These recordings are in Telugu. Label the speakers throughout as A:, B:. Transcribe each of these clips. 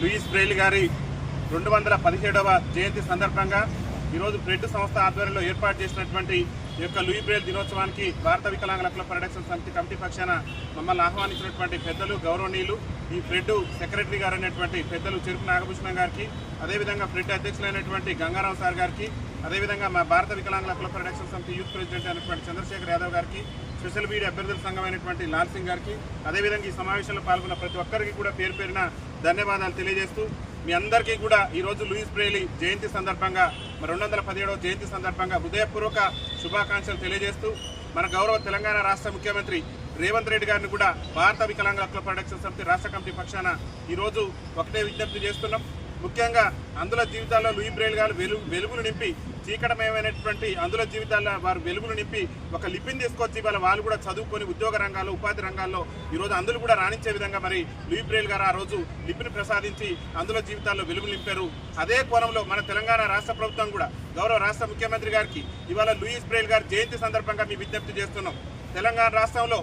A: లూయిస్ బ్రెయిల్ గారి రెండు వందల పదిహేడవ జయంతి సందర్భంగా ఈరోజు బ్రెడ్ సంస్థ ఆధ్వర్యంలో ఏర్పాటు చేసినటువంటి ఈ యొక్క లూయి బ్రెయిల్ దినోత్సవానికి భారత వికలాంగుల క్లబ్ పరిరక్షణ సమితి కమిటీ పక్షాన మమ్మల్ని ఆహ్వానించినటువంటి పెద్దలు గౌరవనీయులు ఈ ఫ్రెడ్ సెక్రటరీ గారు అనేటువంటి పెద్దలు చెరుకు నాగభూషణం గారికి అదేవిధంగా ఫ్రెడ్ అధ్యక్షులైనటువంటి గంగారావు సార్ గారికి అదేవిధంగా మా భారత వికలాంగుల క్లబ్ పరిరక్షణ సమితి యూత్ ప్రెసిడెంట్ అయినటువంటి చంద్రశేఖర్ యాదవ్ గారికి స్పెషల్ బీడీ అభ్యర్థుల సంఘం అయినటువంటి లాల్ సింగ్ గారికి అదేవిధంగా ఈ సమావేశంలో పాల్గొన్న ప్రతి ఒక్కరికి కూడా పేరు పేరున ధన్యవాదాలు తెలియజేస్తూ మీ అందరికీ కూడా ఈరోజు లూయిస్ బ్రేలీ జయంతి సందర్భంగా మరి రెండు వందల పదిహేడవ జయంతి సందర్భంగా హృదయపూర్వక శుభాకాంక్షలు తెలియజేస్తూ మన గౌరవ తెలంగాణ రాష్ట్ర ముఖ్యమంత్రి రేవంత్ రెడ్డి గారిని కూడా భారత వికలాంగుల ప్రొడక్షన్ సమితి రాష్ట్ర కమిటీ పక్షాన ఈరోజు ఒకటే విజ్ఞప్తి చేస్తున్నాం. ముఖ్యంగా అందుల జీవితాల్లో లూయి బ్రేల్ గారు వెలుగు వెలుగులు నింపి చీకటమయమైనటువంటి అందుల జీవితాల్లో వారు వెలుగులు నింపి ఒక లిపిని తీసుకొచ్చి వాళ్ళ వాళ్ళు కూడా చదువుకొని ఉద్యోగ రంగాల్లో ఉపాధి రంగాల్లో ఈరోజు అందులు కూడా రాణించే విధంగా మరి లూయి బ్రేల్ గారు ఆ రోజు లిపిని ప్రసాదించి అందుల జీవితాల్లో వెలుగులు నింపారు. అదే కోణంలో మన తెలంగాణ రాష్ట్ర ప్రభుత్వం కూడా గౌరవ రాష్ట్ర ముఖ్యమంత్రి గారికి ఇవాళ లూయిస్ బ్రేల్ గారి జయంతి సందర్భంగా మీ విజ్ఞప్తి చేస్తున్నాం. తెలంగాణ రాష్ట్రంలో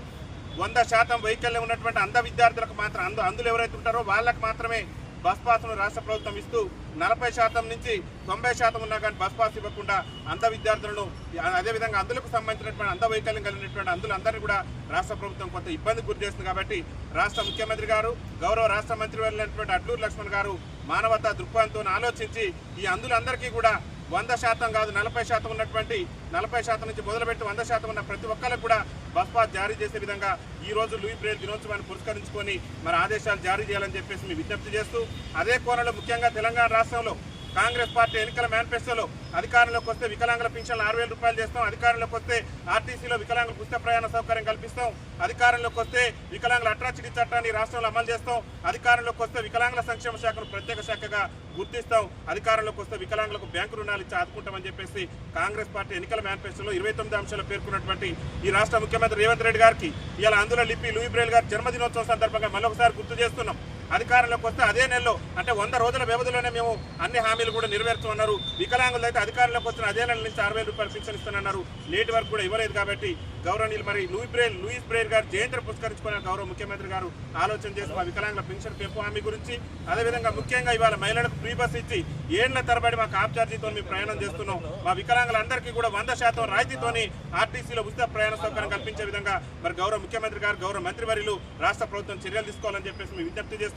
A: వంద శాతం వైకల్యం ఉన్నటువంటి అంధ విద్యార్థులకు మాత్రం అందు అందులో ఎవరైతే ఉంటారో వాళ్ళకు మాత్రమే బస్ పాస్ను రాష్ట్ర ప్రభుత్వం ఇస్తూ నలభై శాతం నుంచి తొంభై శాతం ఉన్నా కానీ బస్ పాస్ ఇవ్వకుండా అంధ విద్యార్థులను అదేవిధంగా అందులకు సంబంధించినటువంటి అంధ వైకల్యం కలిగినటువంటి అందులందరినీ కూడా రాష్ట్ర ప్రభుత్వం కొంత ఇబ్బంది గురి చేస్తుంది కాబట్టి రాష్ట్ర ముఖ్యమంత్రి గారు గౌరవ రాష్ట్ర మంత్రి వెళ్ళినటువంటి అడ్లూరు లక్ష్మణ్ గారు మానవతా దృక్పథంతో ఆలోచించి ఈ అందులందరికీ కూడా వంద శాతం కాదు నలభై శాతం ఉన్నటువంటి నలభై శాతం నుంచి మొదలుపెట్టి వంద శాతం ఉన్న ప్రతి ఒక్కరికి కూడా బస్ జారీ చేసే విధంగా ఈ రోజు లూయి బ్రేల్ దినోత్సవాన్ని పురస్కరించుకొని మరి ఆదేశాలు జారీ చేయాలని చెప్పేసి మేము విజ్ఞప్తి చేస్తూ అదే కోణంలో ముఖ్యంగా తెలంగాణ రాష్ట్రంలో కాంగ్రెస్ పార్టీ ఎన్నికల మేనిఫెస్టోలో అధికారంలోకి వస్తే వికలాంగుల పింఛన్లు ఆరు వేల రూపాయలు చేస్తాం. అధికారంలోకి వస్తే ఆర్టీసీలో వికలాంగుల పుస్తక ప్రయాణ సౌకర్యం కల్పిస్తాం. అధికారంలోకి వస్తే వికలాంగుల అట్రాసిటీ చట్టాన్ని రాష్ట్రంలో అమలు చేస్తాం. అధికారంలోకి వస్తే వికలాంగుల సంక్షేమ శాఖను ప్రత్యేక శాఖగా గుర్తిస్తాం. అధికారంలోకి వస్తే వికలాంగులకు బ్యాంకు రుణాలు ఇచ్చి ఆదుకుంటామని చెప్పేసి కాంగ్రెస్ పార్టీ ఎన్నికల మేనిఫెస్టోలో ఇరవై తొమ్మిది అంశాలు పేర్కొన్నటువంటి ఈ రాష్ట్ర ముఖ్యమంత్రి రేవంత్ రెడ్డి గారికి ఇలా అందులో లిపి లూయిబ్రేల్ గారి జన్మదినోత్సవం సందర్భంగా మరొకసారి గుర్తు చేస్తున్నాం. అధికారంలోకి వస్తే అదే నెలలో అంటే వంద రోజుల వ్యవధిలోనే మేము అన్ని హామీలు కూడా నెరవేర్చమన్నారు వికలాంగులు అయితే అధికారంలోకి వచ్చిన అదే నెల నుంచి అరవై రూపాయలు పింఛన్ ఇస్తానన్నారు. నేటి వరకు కూడా ఇవ్వలేదు కాబట్టి గౌరవనీయులు మరి లూయి బ్రేల్ లూయిస్ బ్రేల్ గారు జయంతిని పురస్కరించుకున్న గౌరవ ముఖ్యమంత్రి గారు ఆలోచన చేసి మా వికలాంగుల పెన్షన్ పెంపు హామీ గురించి అదేవిధంగా ముఖ్యంగా ఇవాళ మహిళలకు ఫ్రీ బస్ ఇచ్చి ఏళ్ళ తరబడి మా కాప్ ఛార్జీతో మేము ప్రయాణం చేస్తున్నాం. మా వికలాంగులందరికీ కూడా వంద శాతం రాయితీతోని ఆర్టీసీలో ఉచిత ప్రయాణ సౌకర్యం కల్పించే విధంగా మరి గౌరవ ముఖ్యమంత్రి గారు గౌరవ మంత్రివర్యులు రాష్ట్ర ప్రభుత్వం చర్యలు తీసుకోవాలని చెప్పేసి మేము విజ్ఞప్తి చేస్తున్నాం.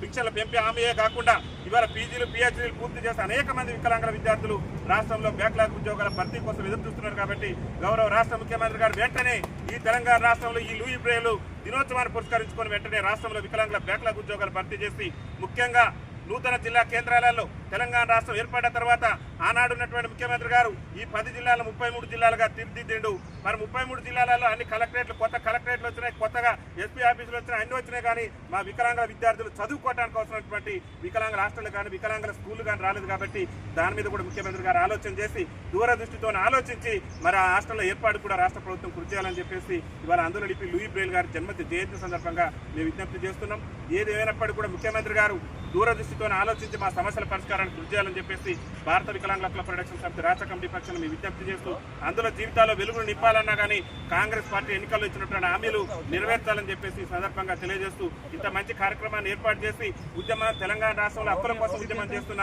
A: పింఛన్ల పెంపే హామీయే కాకుండా ఇవాళ పీజీలు పిహెచ్డీలు పూర్తి చేసి అనేక మంది వికలాంగుల విద్యార్థులు రాష్ట్రంలో బ్యాక్లాగ్ ఉద్యోగాల భర్తీ కోసం ఎదురు చూస్తున్నారు కాబట్టి గౌరవ రాష్ట్ర ముఖ్యమంత్రి గారు వెంటనే ఈ తెలంగాణ రాష్ట్రంలో ఈ లూయి బ్రేలు దినోత్సవాన్ని పురస్కరించుకొని వెంటనే రాష్ట్రంలో వికలాంగుల బ్యాక్లాగ్ ఉద్యోగాలు భర్తీ చేసి ముఖ్యంగా నూతన జిల్లా కేంద్రాలలో తెలంగాణ రాష్ట్రం ఏర్పడిన తర్వాత ఆనాడు ఉన్నటువంటి ముఖ్యమంత్రి గారు ఈ పది జిల్లాలు ముప్పై మూడు జిల్లాలుగా తీర్చిదిద్దిండు. మరి ముప్పై మూడు జిల్లాలలో అన్ని కలెక్టరేట్లు కొత్త కలెక్టరేట్లు వచ్చినాయి కొత్తగా ఎస్పీ ఆఫీసులు వచ్చినాయి అన్ని వచ్చినాయి కానీ మా వికలాంగుల విద్యార్థులు చదువుకోవడానికి అవసరమైనటువంటి వికలాంగుల హాస్టల్ కానీ వికలాంగుల స్కూల్ కానీ రాలేదు కాబట్టి దాని మీద కూడా ముఖ్యమంత్రి గారు ఆలోచన చేసి దూరదృష్టితో ఆలోచించి మరి ఆ హాస్టల్లో ఏర్పాటు కూడా రాష్ట్ర ప్రభుత్వం కృషి చేయాలని చెప్పేసి ఇవాళ అందులో లిపి లూయి బ్రేల్ గారి జన్మ జయంతి సందర్భంగా మేము విజ్ఞప్తి చేస్తున్నాం. ఏది ఏమైనప్పటికీ కూడా ముఖ్యమంత్రి గారు దూరదృష్టితో ఆలోచించి మా సమస్యల పరిష్కారానికి కృషి చేయాలని చెప్పేసి భారత వికలాంగుల హక్కుల ప్రొడక్షన్ సమితి రాష్ట్ర కమిటీ పక్షాన్ని మేము విజ్ఞప్తి చేస్తూ అందులో జీవితాల్లో వెలుగులు నింపాలన్నా కానీ కాంగ్రెస్ పార్టీ ఎన్నికల్లో ఇచ్చినటువంటి హామీలు నెరవేర్చాలని చెప్పేసి ఈ సందర్భంగా తెలియజేస్తూ ఇంత మంచి కార్యక్రమాన్ని ఏర్పాటు చేసి ఉద్యమం తెలంగాణ రాష్ట్రంలో హక్కుల కోసం ఉద్యమం చేస్తున్న